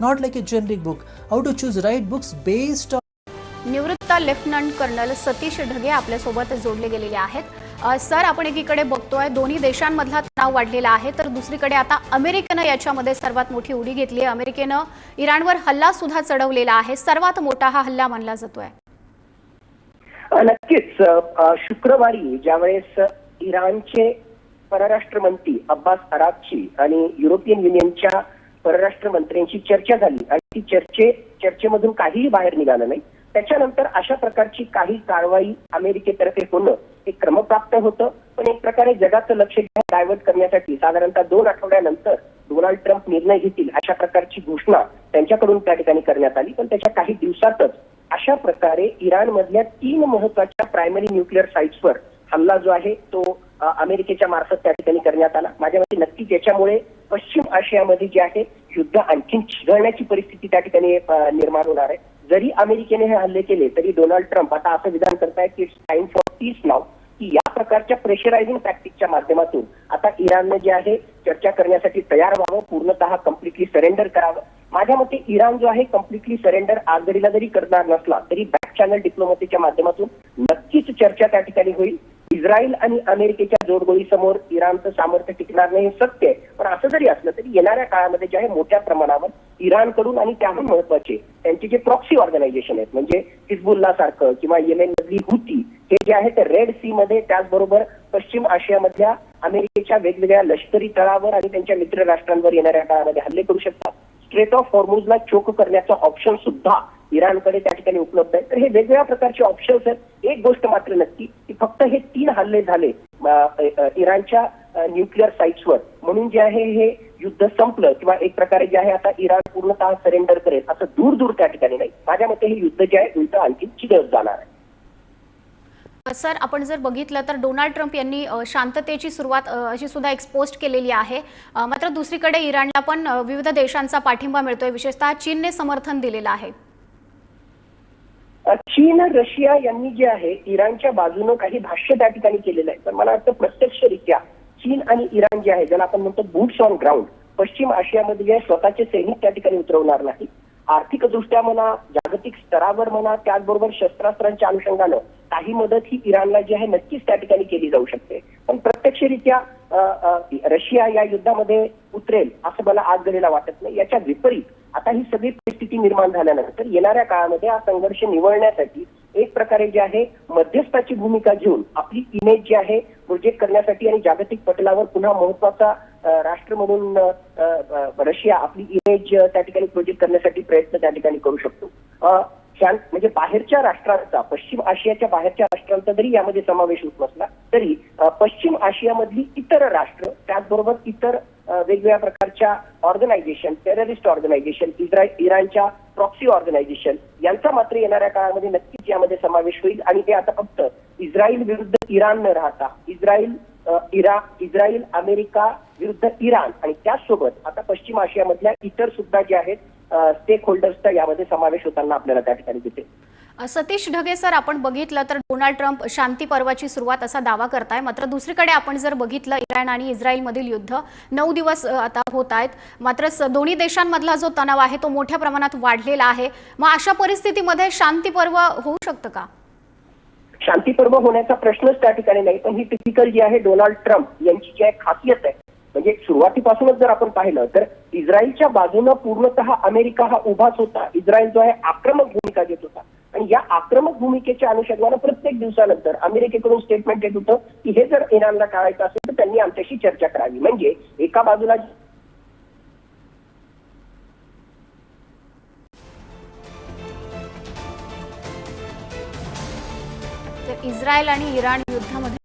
not like a generic book. How to choose right books based on निवृत्त lieutenant colonel Satish Dhage आपल्यासोबत जोडले गेलेले आहेत. सर आपण एकीकडे बघतोय दोन्ही देशांमधला तणाव वाढलेला आहे. तर दुसरीकडे आता अमेरिकेनं याच्यामध्ये सर्वात मोठी उडी घेतली आहे. अमेरिकेनं इराणवर हल्ला सुद्धा चढवलेला आहे. सर्वात मोठा हा हल्ला मानला जातोय. नक्कीच. शुक्रवारी ज्यावेळेस इराणचे परराष्ट्र मंत्री अब्बास अरागची आणि युरोपियन युनियनच्या परराष्ट्र मंत्र्यांची चर्चा झाली आणि ती चर्चे चर्चेमधून काहीही बाहेर निघालं नाही. त्याच्यानंतर अशा प्रकारची काही कारवाई अमेरिकेतर्फे होणं हे क्रमप्राप्त होतं. पण एक प्रकारे जगाचं लक्ष डायव्हर्ट करण्यासाठी साधारणतः दोन आठवड्यानंतर डोनाल्ड ट्रम्प निर्णय घेतील अशा प्रकारची घोषणा त्यांच्याकडून त्या ठिकाणी करण्यात आली. पण त्याच्या काही दिवसातच अशा प्रकारे इराणमधल्या तीन महत्त्वाच्या प्रायमरी न्यूक्लिअर साईट्सवर हल्ला जो आहे तो अमेरिकेच्या मार्फत त्या ठिकाणी करण्यात आला. माझ्या मते नक्कीच याच्यामुळे पश्चिम आशियामध्ये जे आहे युद्ध आणखीन चिघळण्याची परिस्थिती त्या ठिकाणी निर्माण होणार आहे. जरी अमेरिकेने हे हल्ले केले तरी डोनाल्ड ट्रम्प आता असं विधान करतायत की it's time for peace now की या प्रकारच्या प्रेशरायझिंग टॅक्टिकच्या माध्यमातून आता इराणनं जे आहे चर्चा करण्यासाठी तयार व्हावं पूर्णतः कम्प्लिटली सरेंडर करावं. माझ्या मते इराण जो आहे कम्प्लिटली सरेंडर आगडीला जरी करणार नसला तरी बॅक चॅनल डिप्लोमसीच्या माध्यमातून नक्कीच चर्चा त्या ठिकाणी होईल. इस्रायल आणि अमेरिकेच्या जोडगोळीसमोर इराणचं सामर्थ्य टिकणार नाही हे सत्य आहे. पण असं जरी असलं तरी येणाऱ्या काळामध्ये जे आहे मोठ्या प्रमाणावर इराणकडून आणि त्याहून महत्त्वाचे त्यांचे जे प्रॉक्सी ऑर्गनायझेशन आहेत म्हणजे हिजबुल्ला सारखं किंवा येमेन मधली हुती हे जे आहे ते रेड सी मध्ये त्याचबरोबर पश्चिम आशियामधल्या अमेरिकेच्या वेगवेगळ्या लष्करी तळावर आणि त्यांच्या मित्र राष्ट्रांवर येणाऱ्या काळामध्ये हल्ले करू शकतात. स्ट्रेट ऑफ हॉर्मुजला चोक करण्याचं ऑप्शन सुद्धा इराणकडे त्या ठिकाणी उपलब्ध आहे. तर हे वेगवेगळ्या प्रकारचे ऑप्शन्स आहेत. एक गोष्ट मात्र नक्की की फक्त हे तीन हल्ले झाले इराणच्या न्यूक्लिअर साईट्सवर म्हणून जे आहे हे युद्ध संपलं किंवा एक प्रकारे जे आहे आता इराण पूर्णतः सरेंडर करेल असं दूर दूर त्या ठिकाणी नाही. माझ्या मते हे युद्ध जे आहे उलट आणखी चिघळत जाणार आहे. सर आपण जर बघितलं तर डोनाल्ड ट्रम्प यांनी शांततेची सुरुवात अशी सुद्धा एक्सपोज केलेली आहे. मात्र दुसरीकडे इराणला पण विविध देशांचा पाठिंबा मिळतोय. विशेषतः चीनने समर्थन दिलेलं आहे. चीन रशिया यांनी जे आहे इराणच्या बाजूनं काही भाष्य त्या ठिकाणी केलेलं आहे. तर मला वाटतं प्रत्यक्षरित्या चीन आणि इराण जे आहे ज्याला आपण म्हणतो बूट्स ऑन ग्राउंड पश्चिम आशियामध्ये जे स्वतःचे सैनिक त्या ठिकाणी उतरवणार नाही आर्थिकदृष्ट्या म्हणा जागतिक स्तरावर म्हणा त्याचबरोबर शस्त्रास्त्रांच्या अनुषंगानं काही मदत ही इराणला जी आहे नक्कीच त्या ठिकाणी केली जाऊ शकते. पण प्रत्यक्षरित्या रशिया या युद्धामध्ये उतरेल असं मला आज घडीला वाटत नाही. याच्या विपरीत आता ही सगळी परिस्थिती निर्माण झाल्यानंतर येणाऱ्या काळामध्ये हा संघर्ष निवळण्यासाठी एक प्रकारे जे आहे मध्यस्थाची भूमिका घेऊन आपली इमेज जी आहे प्रोजेक्ट करण्यासाठी आणि जागतिक पटलावर पुन्हा महत्त्वाचा राष्ट्र म्हणून रशिया आपली इमेज त्या ठिकाणी प्रोजेक्ट करण्यासाठी प्रयत्न त्या ठिकाणी करू शकतो. शांत म्हणजे बाहेरच्या राष्ट्रांचा पश्चिम आशियाच्या बाहेरच्या राष्ट्रांचा जरी यामध्ये समावेश होत नसला तरी पश्चिम आशियामधली इतर राष्ट्र त्याचबरोबर इतर वेगवेगळ्या प्रकारच्या ऑर्गनायझेशन टेररिस्ट ऑर्गनायझेशन इराणच्या प्रॉक्सी ऑर्गनायझेशन यांचा मात्र येणाऱ्या काळामध्ये नक्कीच यामध्ये समावेश होईल. आणि ते आता फक्त इस्रायल विरुद्ध इराण न राहता इस्रायल इरा इस्रायल अमेरिका विरुद्ध इराण आणि त्याचसोबत आता पश्चिम आशियामधल्या इतर सुद्धा जे आहेत स्टेक होल्डर्सचा यामध्ये समावेश होताना आपल्याला त्या ठिकाणी दिसेल. सतीश ढगे सर आपण बघितलं तर डोनाल्ड ट्रम्प शांती पर्वाची सुरुवात असा दावा करताय. मात्र दुसरीकडे आपण जर बघितलं इराण आणि इस्रायलमधील युद्ध नऊ दिवस आता होत आहेत. मात्र दोन्ही देशांमधला जो तणाव आहे तो मोठ्या प्रमाणात वाढलेला आहे. मग अशा परिस्थितीमध्ये शांती पर्व होऊ शकतं का? शांती पर्व होण्याचा प्रश्नच त्या ठिकाणी नाही पण ही टिपिकल जी आहे डोनाल्ड ट्रम्प यांची जी आहे खासियत आहे. म्हणजे सुरुवातीपासूनच जर आपण पाहिलं तर इस्रायलच्या बाजूनं पूर्णतः अमेरिका हा उभाच होता. इस्रायल जो आहे आक्रमक भूमिका घेत होता. आणि या आक्रमक भूमिकेच्या अनुषंगानं प्रत्येक दिवसानंतर अमेरिकेकडून स्टेटमेंट येत होतं की हे जर इराणला टाळायचं असेल तर त्यांनी आमच्याशी चर्चा करावी. म्हणजे एका बाजूला तर इस्रायल आणि इराण युद्धामध्ये